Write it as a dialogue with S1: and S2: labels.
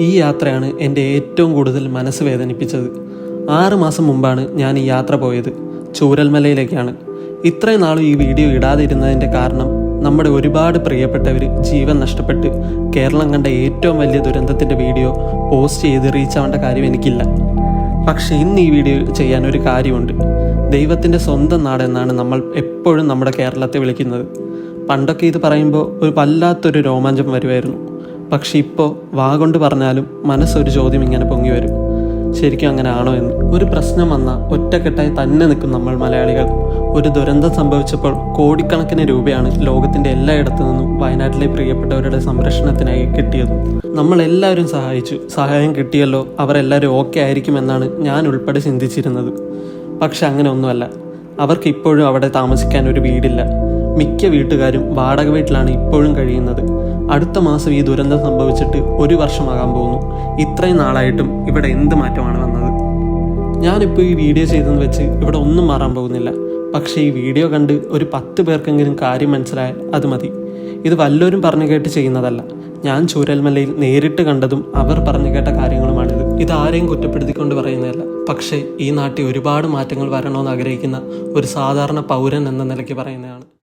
S1: ഈ യാത്രയാണ് എന്റെ ഏറ്റവും കൂടുതൽ മനസ്സ് വേദനിപ്പിച്ചത്. ആറ് മാസം മുമ്പാണ് ഞാൻ ഈ യാത്ര പോയത്. ചൂരൽമലയിലേക്കാണ്. ഇത്രയും നാളും ഈ വീഡിയോ ഇടാതിരുന്നതിന്റെ കാരണം നമ്മുടെ ഒരുപാട് പ്രിയപ്പെട്ടവർ ജീവൻ നഷ്ടപ്പെട്ട് കേരളം കണ്ട ഏറ്റവും വലിയ ദുരന്തത്തിന്റെ വീഡിയോ പോസ്റ്റ് ചെയ്ത് റീച്ച് ആവേണ്ട കാര്യം എനിക്കില്ല. പക്ഷേ ഇന്ന് ഈ വീഡിയോ ചെയ്യാൻ ഒരു കാര്യമുണ്ട്. ദൈവത്തിന്റെ സ്വന്തം നാടെന്നാണ് നമ്മൾ എപ്പോഴും നമ്മുടെ കേരളത്തെ വിളിക്കുന്നത്. പണ്ടൊക്കെ ഇത് പറയുമ്പോൾ ഒരു വല്ലാത്തൊരു രോമാഞ്ചം വരുമായിരുന്നു. പക്ഷെ ഇപ്പോൾ വാ കൊണ്ട് പറഞ്ഞാലും മനസ്സൊരു ചോദ്യം ഇങ്ങനെ പൊങ്ങി വരും. ശരിക്കും അങ്ങനെ ആണോ എന്ന്. ഒരു പ്രശ്നം വന്ന ഒറ്റക്കെട്ടായി തന്നെ നിൽക്കും നമ്മൾ മലയാളികൾ. ഒരു ദുരന്തം സംഭവിച്ചപ്പോൾ കോടിക്കണക്കിന് രൂപയാണ് ലോകത്തിന്റെ എല്ലായിടത്തു നിന്നും വയനാട്ടിലെ പ്രിയപ്പെട്ടവരുടെ സംരക്ഷണത്തിനായി കിട്ടിയത്. നമ്മളെല്ലാവരും സഹായിച്ചു. സഹായം കിട്ടിയല്ലോ. അവരെല്ലാവരും ഓക്കെ ആയിരിക്കുമെന്നാണ് ഞാൻ ഉൾപ്പെടെ ചിന്തിച്ചിരുന്നത്. പക്ഷെ അങ്ങനെ ഒന്നുമല്ല അവർക്ക് ഇപ്പോഴും അവിടെ താമസിക്കാൻ ഒരു വീടില്ല. മിക്ക വീട്ടുകാരും വാടക വീട്ടിലാണ് ഇപ്പോഴും കഴിയുന്നത്. അടുത്ത മാസം ഈ ദുരന്തം സംഭവിച്ചിട്ട് ഒരു വർഷമാകാൻ പോകുന്നു. ഇത്രയും നാളായിട്ടും ഇവിടെ എന്ത് മാറ്റമാണ് വന്നത്? ഞാനിപ്പോൾ ഈ വീഡിയോ ചെയ്തെന്ന് വെച്ച് ഇവിടെ ഒന്നും മാറാൻ പോകുന്നില്ല. പക്ഷേ ഈ വീഡിയോ കണ്ട് ഒരു പത്ത് പേർക്കെങ്കിലും കാര്യം മനസ്സിലായാൽ അത് മതി. ഇത് വല്ലവരും പറഞ്ഞു കേട്ട് ചെയ്യുന്നതല്ല. ഞാൻ ചൂരൽമലയിൽ നേരിട്ട് കണ്ടതും അവർ പറഞ്ഞു കേട്ട കാര്യങ്ങളുമാണിത്. ഇത് ആരെയും കുറ്റപ്പെടുത്തിക്കൊണ്ട് പറയുന്നതല്ല. പക്ഷേ ഈ നാട്ടിൽ ഒരുപാട് മാറ്റങ്ങൾ വരണമെന്ന് ആഗ്രഹിക്കുന്ന ഒരു സാധാരണ പൗരൻ എന്ന നിലയ്ക്ക് പറയുന്നതാണ്.